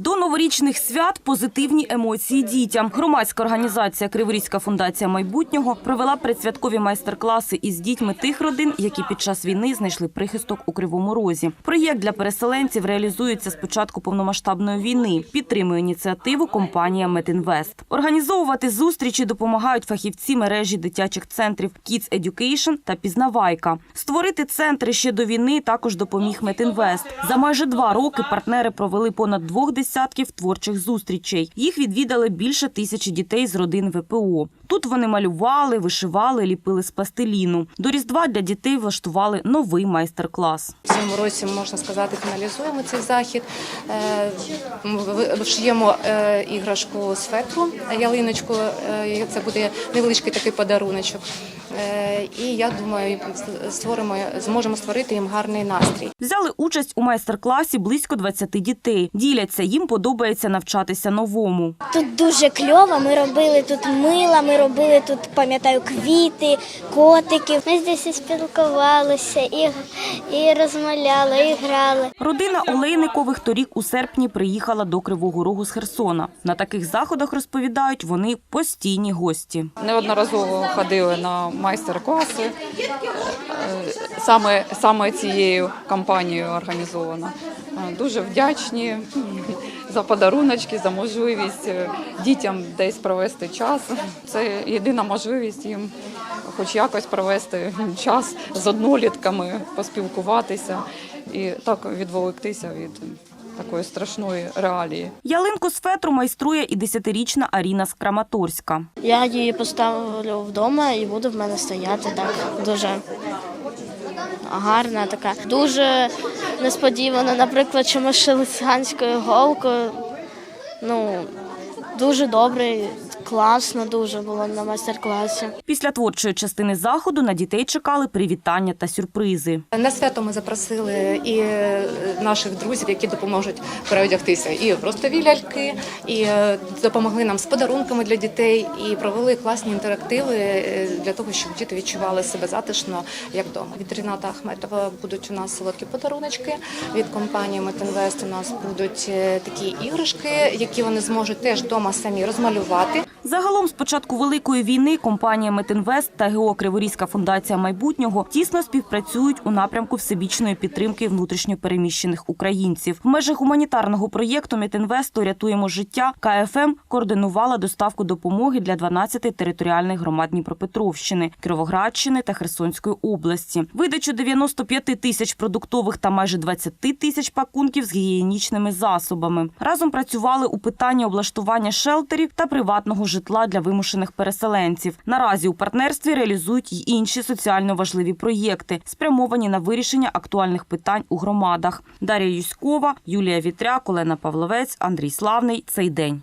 До новорічних свят позитивні емоції дітям. Громадська організація Криворізька фундація майбутнього провела предсвяткові майстер-класи із дітьми тих родин, які під час війни знайшли прихисток у Кривому Розі. Проєкт для переселенців реалізується з початку повномасштабної війни. Підтримує ініціативу компанія Метінвест. Організовувати зустрічі допомагають фахівці мережі дитячих центрів Kids Education та Пізнавайка. Створити центри ще до війни також допоміг Метінвест. За майже два роки партнери провели понад двох десятків творчих зустрічей. Їх відвідали більше тисячі дітей з родин ВПО. Тут вони малювали, вишивали, ліпили з пластиліну. До Різдва для дітей влаштували новий майстер-клас. В цьому році можна сказати, фіналізуємо цей захід. Е, ми ви- е, іграшку з фетру, ялиночку. Е, Це буде невеличкий такий подаруночок. І я думаю, створимо, зможемо створити їм гарний настрій. Взяли участь у майстер-класі близько 20 дітей. Діляться, їм подобається навчатися новому. Тут дуже кльово. Ми робили тут мила, ми робили тут, пам'ятаю, квіти, котики. Ми здесь і спілкувалися, і, і розмовляли, і грали. Родина Олейникових торік у серпні приїхала до Кривого Рогу з Херсона. На таких заходах розповідають, вони постійні гості. Неодноразово ходили на майстер-класи. Е, Саме, саме цією компанією організовано. Е, Дуже вдячні за подаруночки, за можливість е, дітям десь провести час. Це єдина можливість їм хоч якось провести час з однолітками, поспілкуватися і так відволіктися від такої страшної реалії. Ялинку з фетру майструє і десятирічна Аріна з Краматорська. Я її поставлю вдома і буде в мене стояти так дуже гарна така. Дуже несподівано, наприклад, що ми шили циганською голкою. Ну, дуже добре, класно дуже було на майстер-класі. Після творчої частини заходу на дітей чекали привітання та сюрпризи. На свято ми запросили і наших друзів, які допоможуть переодягтися, і ростові ляльки, і е, допомогли нам з подарунками для дітей, і провели класні інтерактиви е, для того, щоб діти відчували себе затишно, як вдома. Від Ріната Ахметова будуть у нас солодкі подаруночки. Від компанії Метинвест у нас будуть е, такі іграшки, які вони зможуть теж вдома самі розмалювати. Загалом з початку великої війни компанія Метинвест та ГО фундація майбутнього тісно співпрацюють у напрямку всебічної підтримки внутрішньопереміщених українців. В межах гуманітарного проєкту Метинвесту рятуємо життя. КФМ координувала доставку допомоги для 12 територіальних громад Дніпропетровщини, Кіровоградщини та Херсонської області. Видачу 95 тисяч продуктових та майже 20 тисяч пакунків з гігієнічними засобами. Разом працювали у питанні облаштування шелтерів та приватного житла для вимушених переселенців. Наразі у партнерстві реалізують й інші соціально важливі проєкти, спрямовані на вирішення актуальних питань у громадах. Дар'я Юськова, Юлія Вітряк, Олена Павловець, Андрій Славний. Цей день.